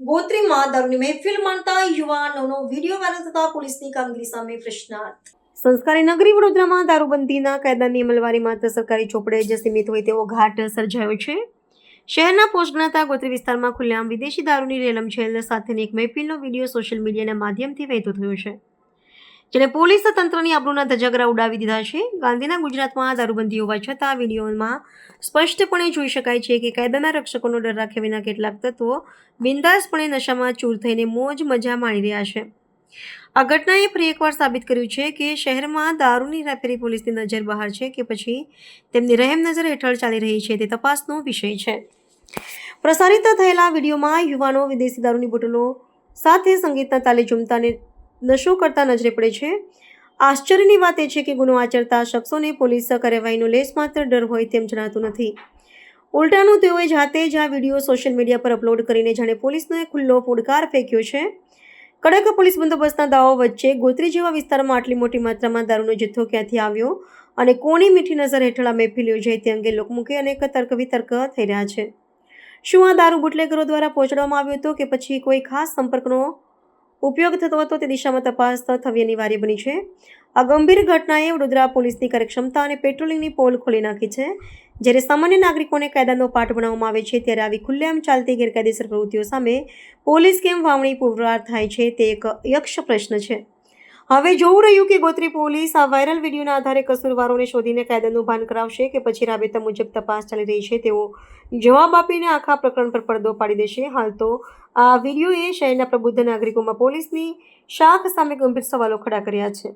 ગોત્રીમાં દારૂની મહેફિલ માણતા યુવાનોનો video viral થતા પોલીસની કામગીરી સામે પ્રશ્નાર્થ. સંસ્કારી નગરી વડોદરામાં દારૂબંધીના કાયદાની અમલવારી માત્ર સરકારી ચોપડે જ સીમિત હોય તેવો ઘાટ સર્જાયો છે. શહેરના પોસ્ટ ગણાતા ગોત્રી વિસ્તારમાં ખુલ્લેઆમ વિદેશી દારૂની રેલમછેલ સાથેની એક મહેફિલનો વીડિયો સોશિયલ મીડિયાના માધ્યમથી વહેતો થયો છે. જેને પોલીસ તંત્રની આબરૂના ધજાગરા ઉડાવી દીધા છે. ગાંધીના ગુજરાતમાં દારૂબંધી હોવા છતાં વિડીયોમાં સ્પષ્ટપણે જોઈ શકાય છે કે કાયદાના રક્ષકોનો ડર રાખ્યા વિના કેટલાક તત્વો બિંદાસપણે નશામાં ચૂર થઈને મોજ મજા માણી રહ્યા છે. આ ઘટનાએ ફરી એકવાર સાબિત કર્યું છે કે શહેરમાં દારૂની હેરાફેરી પોલીસની નજર બહાર છે કે પછી તેમની રહેમ નજર હેઠળ ચાલી રહી છે તે તપાસનો વિષય છે. પ્રસારિત થયેલા વિડીયોમાં યુવાનો વિદેશી દારૂની બોટલો સાથે સંગીતના તાલે ઝૂમતા અને નશો કરતા નજરે પડે છે. આશ્ચર્યની વાત એ છે કે ગુનો આચરતા શખ્સોને પોલીસ કાર્યવાહીનો લેસ માત્ર ડર હોય તેમ જણાતું નથી. ઉલટાનું તેઓએ જાતે જ આ વીડિયો સોશિયલ મીડિયા પર અપલોડ કરીને જાણે પોલીસનો ખુલ્લો પોડકાર ફેંક્યો છે. કડક પોલીસ બંદોબસ્તના દાવો વચ્ચે ગોત્રી જેવા વિસ્તારમાં આટલી મોટી માત્રામાં દારૂનો જથ્થો ક્યાંથી આવ્યો અને કોની મીઠી નજર હેઠળ આ મહેફિલ યોજાઈ તે અંગે લોકમુખે અનેક તર્ક વિતર્ક થઈ રહ્યા છે. શું આ દારૂ બુટલેગરો દ્વારા પહોંચાડવામાં આવ્યો હતો કે પછી કોઈ ખાસ સંપર્કનો ઉપયોગ થતો હતો તે દિશામાં તપાસ થવી અનિવાર્ય બની છે. આ ગંભીર ઘટનાએ વડોદરા પોલીસની કાર્યક્ષમતા અને પેટ્રોલિંગની પોલ ખોલી નાખી છે. જ્યારે સામાન્ય નાગરિકોને કાયદાનો પાઠ ભણાવવામાં આવે છે, ત્યારે આવી ખુલ્લેઆમ ચાલતી ગેરકાયદેસર પ્રવૃત્તિઓ સામે પોલીસ કેમ વાવણી પુરવાર થાય છે, તે એક યક્ષ પ્રશ્ન છે. હવે જોવું રહ્યું કે ગોત્રી પોલીસ આ વાયરલ વિડીયોના આધારે કસૂરવારોને શોધીને કાયદાનું ભાન કરાવશે કે પછી રાબેતા મુજબ તપાસ ચાલી રહી છે તેવો જવાબ આપીને આખા પ્રકરણ પર પડદો પાડી દેશે. હાલ તો આ વિડીયોએ શહેરના પ્રબુદ્ધ નાગરિકોમાં પોલીસની શાખ સામે ગંભીર સવાલો ખડા કર્યા છે.